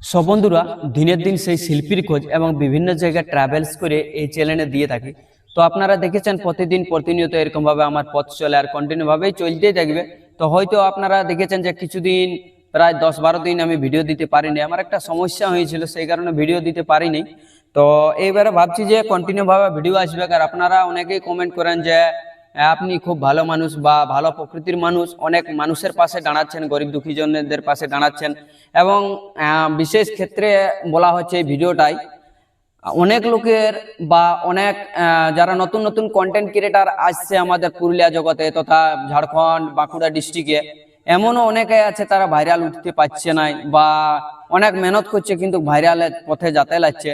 সব বন্ধুরা, দিনের দিন সেই শিল্পীর খোঁজ এবং বিভিন্ন জায়গায় ট্রাভেলস করে এই চ্যানেলে দিয়ে থাকি। তো আপনারা দেখেছেন, প্রতিদিন প্রতিনিয়ত এরকমভাবে আমার পথ চলে আর কন্টিনিউভাবেই চলতেই থাকবে। তো হয়তো আপনারা দেখেছেন যে কিছুদিন, প্রায় দশ বারো দিন আমি ভিডিও দিতে পারিনি। আমার একটা সমস্যা হয়েছিল, সেই কারণে ভিডিও দিতে পারিনি। তো এইবারে ভাবছি যে কন্টিনিউভাবে ভিডিও আসবে। আর আপনারা অনেকেই কমেন্ট করেন যে আপনি খুব ভালো মানুষ বা ভালো প্রকৃতির মানুষ, অনেক মানুষের পাশে দাঁড়াচ্ছেন, গরিব দুঃখী জনদের পাশে দাঁড়াচ্ছেন। এবং বিশেষ ক্ষেত্রে বলা হচ্ছে এই ভিডিওটাই, অনেক লোকের বা অনেক যারা নতুন নতুন কন্টেন্ট ক্রিয়েটার আসছে আমাদের পুরুলিয়া জগতে, তথা ঝাড়খণ্ড, বাঁকুড়া ডিস্ট্রিক্টে এমনও অনেকে আছে তারা ভাইরাল উঠতে পারছে না বা অনেক মেহনত করছে কিন্তু ভাইরালের পথে যেতে লাগছে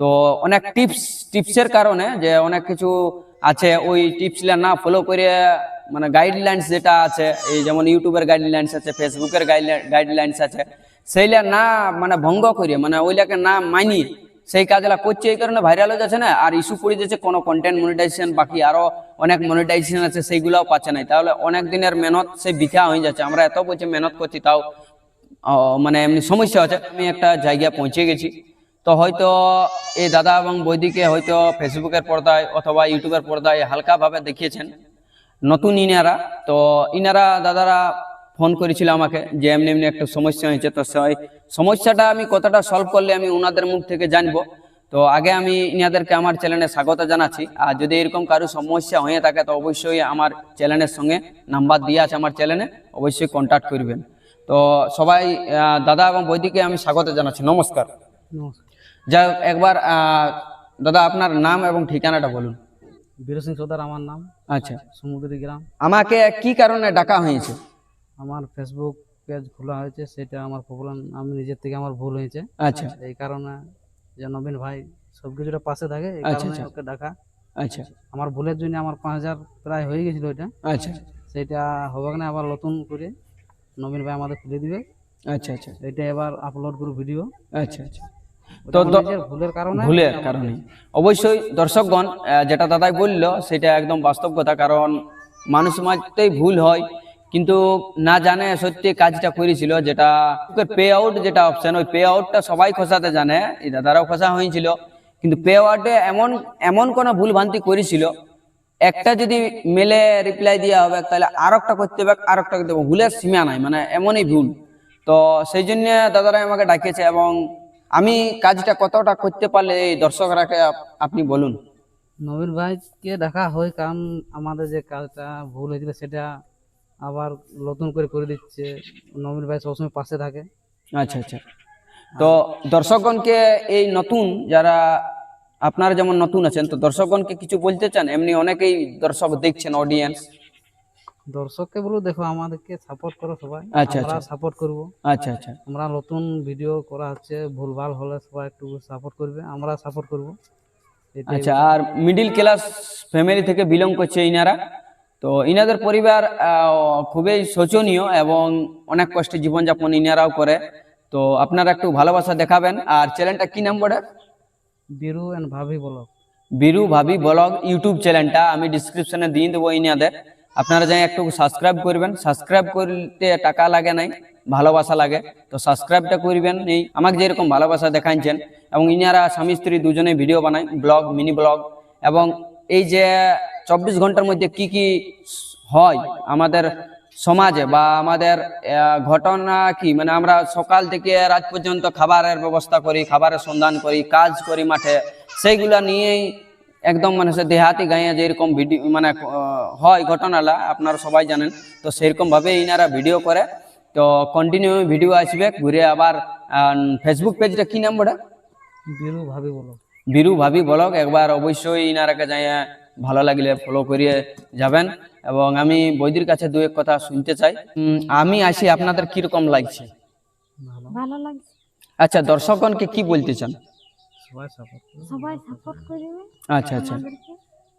তো অনেক টিপস টিপসের কারণে যে অনেক কিছু আছে, ওই টিপসগুলো না ফলো করে মানে গাইডলাইন্স যেটা আছে, এই যেমন ইউটিউবের গাইডলাইন্স আছে ফেসবুকের গাইডলাইন্স আছে, সেইলা না মানে ভঙ্গ করে মানে ওইটাকে না মানি, সেই কাজগুলা করছে এই কারণে ভাইরাল হয়ে যাচ্ছে না, আর ইস্যু পড়ে যাচ্ছে কোনো কন্টেন্ট মনিটাইজেশন বাকি আরও অনেক মনিটাইজেশন আছে, সেইগুলাও পাচ্ছে না। তাহলে অনেক দিনের মেহনত সেই বৃথা হয়ে যাচ্ছে, আমরা এত বলছি মেহনত করছি, তাও মানে এমনি সমস্যা হচ্ছে আমি একটা জায়গায় পৌঁছে গেছি। তো হয়তো এই দাদা এবং বৈদিকে হয়তো ফেসবুকের পর্দায় অথবা ইউটিউবের পর্দায় হালকাভাবে দেখিয়েছেন। নতুন ইনারা, তো ইনারা দাদারা ফোন করেছিল আমাকে যে এমনি এমনি একটা সমস্যা হয়েছে, তো সমস্যাটা আমি কতটা সলভ করলে আমি ওনাদের মুখ থেকে জানব। তো আগে আমি ইনাদেরকে আমার চ্যানেলে স্বাগত জানাচ্ছি। আর যদি এরকম কারও সমস্যা হয়ে থাকে, তো অবশ্যই আমার চ্যানেলের সঙ্গে নাম্বার দিয়ে আছে আমার চ্যানেলে, অবশ্যই কন্ট্যাক্ট করবেন। তো সবাই দাদা এবং বৈদিকে আমি স্বাগত জানাচ্ছি। নমস্কার। যাই হোক, একবার দাদা আপনার নাম এবং ঠিকানাটা বলুন। বীর সিং সর্দার আমার নাম। আচ্ছা। সমুদ্রী গ্রাম। আমাকে কি কারণে ডাকা হয়েছে? আমার ফেসবুক পেজ খোলা হয়েছে সেটা আমার প্রবলেম আমি নিজের থেকে আমার ভুল হয়েছে। আচ্ছা। এই কারণে যে নবীন ভাই সব কিছুটা পাশে থাকে এই আচ্ছা, কারণে আচ্ছা। ওকে ডাকা। আচ্ছা। আমার ভুলের জন্য আমার পাঁচ হাজার প্রায় হয়ে গেছিল ওইটা আচ্ছা। সেটা হবে না আবার নতুন করে নবীন ভাই আমাদের খুলে দিবে। আচ্ছা আচ্ছা। এটা এবার আপলোড করব ভিডিও আচ্ছা আচ্ছা। তো ভুলের কারণে? অবশ্যই দর্শকগণ যেটা দাদাই বলল সেটা একদম বাস্তব কথা কারণ মানুষ মাঝতেই ভুল হয় কিন্তু না জানে সত্যি কাজটা করেছিল যেটা পে আউট যেটা অপশন ওই পে আউটটা সবাই খসাতে জানে এই দাদারাও খসা হয়েছিল কিন্তু পে আউটে এমন এমন কোনো ভুল ভ্রান্তি করেছিল একটা যদি মেলে রিপ্লাই দেওয়া হবে তাহলে আর একটা করতে হবে আর একটা করতে হবে ভুলের সীমা নাই মানে এমনই ভুল। তো সেই জন্য দাদারা আমাকে ডাকিয়েছে এবং আমি কাজটা কতটা করতে পারলে এই দর্শকরাকে আপ- আপনি বলুন। নবীন ভাইকে দেখা হয় কারণ আমাদের যে কাজটা ভুল হয়েছিল সেটা আবার নতুন করে করে দিচ্ছে। নবীন ভাই সবসময় পাশে থাকে। আচ্ছা আচ্ছা। তো দর্শকগণকে এই নতুন যারা আপনারা যেমন নতুন আছেন তো দর্শকগণকে কিছু বলতে চান? এমনি অনেকেই দর্শক দেখছেন অডিয়েন্স দর্শককে বলো দেখো আমাদেরকে সাপোর্ট করো সবাই। আচ্ছা, আমরা আচ্ছা। সাপোর্ট করব। আচ্ছা আচ্ছা। আমরা নতুন ভিডিও করা হচ্ছে ভুলভাল হলে সবাই একটু সাপোর্ট করবে আমরা সাপোর্ট করব। আচ্ছা আর মিডিল ক্লাস ফ্যামিলি থেকে বিলং করছে ইনারা। তো ইনাদের পরিবার খুবই শোচনীয় এবং অনেক কষ্টে জীবনযাপন ইনারাও করে। তো আপনারা একটু ভালোবাসা দেখাবেন। আর চ্যানেলটা কি নাম বলে বিরু এন্ড ভাবি বলো বিরু ভাবি ব্লগ ইউটিউব চ্যানেলটা আমি ডিসক্রিপশনে দিয়ে দেবো ইনাদের। আপনারা যাই একটু সাবস্ক্রাইব করবেন। সাবস্ক্রাইব করতে টাকা লাগে নাই, ভালোবাসা লাগে। তো সাবস্ক্রাইবটা করবেন এই আমাকে যেরকম ভালোবাসা দেখাচ্ছেন এবং ইনারা স্বামী স্ত্রী দুজনে ভিডিও বানায় ব্লগ মিনি ব্লগ এবং এই যে চব্বিশ ঘণ্টার মধ্যে কি কি হয় আমাদের সমাজে বা আমাদের ঘটনা কি? মানে আমরা সকাল থেকে রাত পর্যন্ত খাবারের ব্যবস্থা করি, খাবারের সন্ধান করি, কাজ করি মাঠে, সেইগুলা নিয়েই একদম মানে সে দেহাতি গাঁয়ে যেরকম ভিডিও মানে হয় ঘটনালা আপনারা সবাই জানেন। তো সেরকম ভাবে ইনারা ভিডিও করে। তো কন্টিনিউ ভিডিও আসবে ঘুরে আবার ফেসবুক পেজটা কি নাম বলে বীরু ভাবি বলো। বীরু ভাবি ব্লগ একবার অবশ্যই ইনারাকে যাই ভালো লাগলে ফলো করিয়ে যাবেন। এবং আমি বৈদির কাছে দু এক কথা শুনতে চাই। আমি আসি আপনাদের কীরকম লাগছে? ভালো ভালো লাগছে। আচ্ছা দর্শকগণকে কি বলতে চান? সবাই সাপোর্ট সবাই সাপোর্ট করবে আচ্ছা আচ্ছা।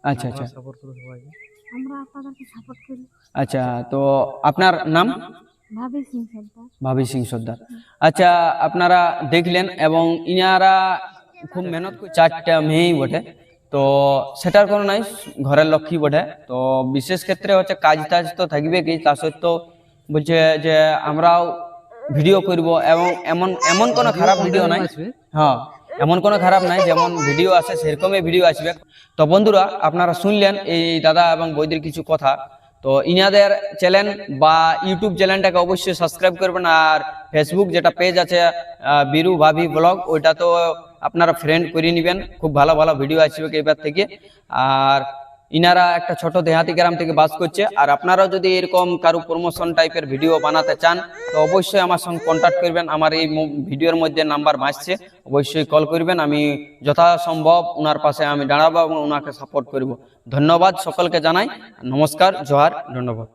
আচ্ছা আচ্ছা। সাপোর্ট করো সবাইকে। আমরা আপনাদেরকে সাপোর্ট করি। আচ্ছা তো আপনার নাম? ভাবি সিং সর্দার। ভাবি সিং সর্দার। আচ্ছা আপনারা দেখলেন এবং ইনারা খুব মেহনত করে চারটা মেয়েই বটে। তো সেটার কোনো নাই ঘরের লক্ষ্মী বটে। তো বিশেষ ক্ষেত্রে হচ্ছে কাজ টাজ তো থাকবে কি? তা সত্ত্বেও বলছে যে আমরাও ভিডিও করব এবং এমন এমন কোনো খারাপ ভিডিও নাই। হ্যাঁ। এমন কোনো খারাপ নাই, যেমন ভিডিও আছে, সেরকমই ভিডিও আসবে। তো বন্ধুরা, আপনারা শুনলেন এই দাদা এবং বইদের কিছু কথা। তো ইনাদের চ্যানেল বা ইউটিউব চ্যানেলটাকে অবশ্যই সাবস্ক্রাইব করবেন, আর ফেসবুক যেটা পেজ আছে বিরু ভাবি ব্লগ ওইটা তো আপনারা ফ্রেন্ড করে নেবেন। খুব ভালো ভালো ভিডিও আসবে এবার থেকে। আর ইনারা একটা ছোট দেহাতি গ্রাম থেকে বাস করছে। আর আপনারাও যদি এরকম কারও প্রমোশন টাইপের ভিডিও বানাতে চান, তো অবশ্যই আমার সঙ্গে কন্ট্যাক্ট করবেন। আমার এই ভিডিওর মধ্যে নাম্বার বাঁচছে অবশ্যই কল করবেন। আমি যথাসম্ভব ওনার পাশে আমি দাঁড়াবো এবং ওনাকে সাপোর্ট করব। ধন্যবাদ সকলকে জানাই। নমস্কার, জোহার, ধন্যবাদ।